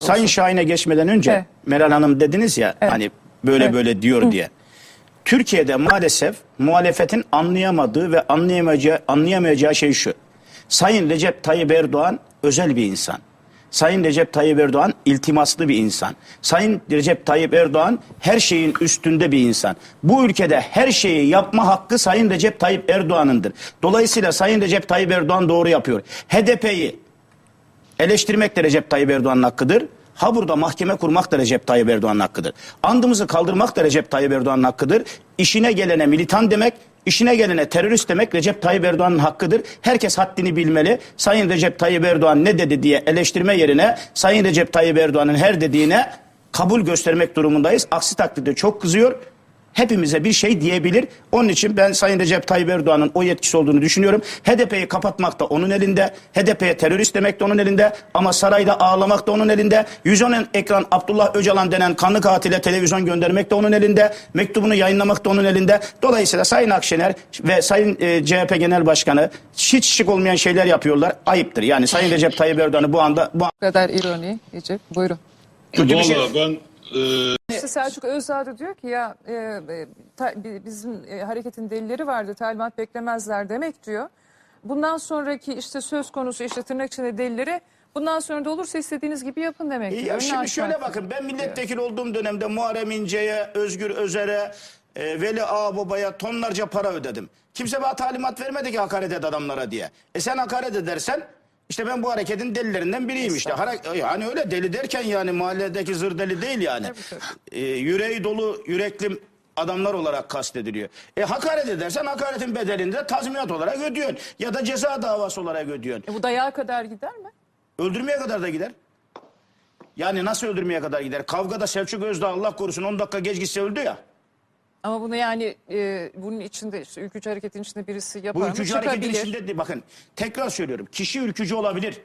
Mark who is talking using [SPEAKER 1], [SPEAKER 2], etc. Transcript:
[SPEAKER 1] Sayın Şahin'e geçmeden önce
[SPEAKER 2] Evet.
[SPEAKER 1] Meral Hanım dediniz ya hani böyle
[SPEAKER 2] Evet.
[SPEAKER 1] böyle diyor diye. Türkiye'de maalesef muhalefetin anlayamadığı ve anlayamayacağı, anlayamayacağı şey şu. Sayın Recep Tayyip Erdoğan özel bir insan. Sayın Recep Tayyip Erdoğan iltimaslı bir insan. Sayın Recep Tayyip Erdoğan her şeyin üstünde bir insan. Bu ülkede her şeyi yapma hakkı Sayın Recep Tayyip Erdoğan'ındır. Dolayısıyla Sayın Recep Tayyip Erdoğan doğru yapıyor. HDP'yi eleştirmek de Recep Tayyip Erdoğan'ın hakkıdır. Ha burada mahkeme kurmak da Recep Tayyip Erdoğan'ın hakkıdır. Andımızı kaldırmak da Recep Tayyip Erdoğan'ın hakkıdır. İşine gelene militan demek, işine gelene terörist demek Recep Tayyip Erdoğan'ın hakkıdır. Herkes haddini bilmeli. Sayın Recep Tayyip Erdoğan ne dedi diye eleştirme yerine Sayın Recep Tayyip Erdoğan'ın her dediğine kabul göstermek durumundayız. Aksi takdirde çok kızıyor hepimize bir şey diyebilir. Onun için ben Sayın Recep Tayyip Erdoğan'ın o yetkisi olduğunu düşünüyorum. HDP'yi kapatmak da onun elinde. HDP'ye terörist demek de onun elinde. Ama sarayda ağlamak da onun elinde. 110 ekran Abdullah Öcalan denen kanlı katile televizyon göndermek de onun elinde. Mektubunu yayınlamak da onun elinde. Dolayısıyla Sayın Akşener ve Sayın e, CHP Genel Başkanı hiç şık olmayan şeyler yapıyorlar. Ayıptır. Yani Sayın Recep Tayyip Erdoğan'ı bu anda bu
[SPEAKER 2] Bu kadar ironi Recep. Buyurun.
[SPEAKER 1] kötü bir şey.
[SPEAKER 3] Vallahi ben e,
[SPEAKER 2] İşte Selçuk Özdağ da diyor ki ya e, e, ta- bi- bizim e, hareketin delilleri vardı talimat beklemezler demek diyor. Bundan sonraki işte söz konusu işte tırnak içinde delilleri bundan sonra da olursa istediğiniz gibi yapın demek diyor.
[SPEAKER 1] Ya
[SPEAKER 2] Önünü
[SPEAKER 1] şimdi şöyle
[SPEAKER 2] diyor.
[SPEAKER 1] bakın ben milletvekili olduğum dönemde Muharrem İnce'ye, Özgür Özer'e, e, Veli Ağbaba'ya tonlarca para ödedim. Kimse bana talimat vermedi ki hakaret et adamlara diye. E sen hakaret edersen işte ben bu hareketin delilerinden biriyim işte. Yani öyle deli derken yani mahalledeki zır deli değil yani. E, yüreği dolu yürekli adamlar olarak kastediliyor. E hakaret edersen hakaretin bedelini de tazminat olarak ödüyorsun. Ya da ceza davası olarak ödüyorsun.
[SPEAKER 2] E, bu dayağa kadar gider mi?
[SPEAKER 1] Öldürmeye kadar da gider. Yani nasıl öldürmeye kadar gider? Kavgada Selçuk Özdağ Allah korusun 10 dakika geç gitse öldü ya.
[SPEAKER 2] Ama bunu yani e, bunun içinde işte ülkücü hareketin içinde birisi yapar
[SPEAKER 1] Bu
[SPEAKER 2] mı?
[SPEAKER 1] ülkücü hareketin
[SPEAKER 2] Çıkabilir.
[SPEAKER 1] içinde de bakın tekrar söylüyorum. Kişi ülkücü olabilir.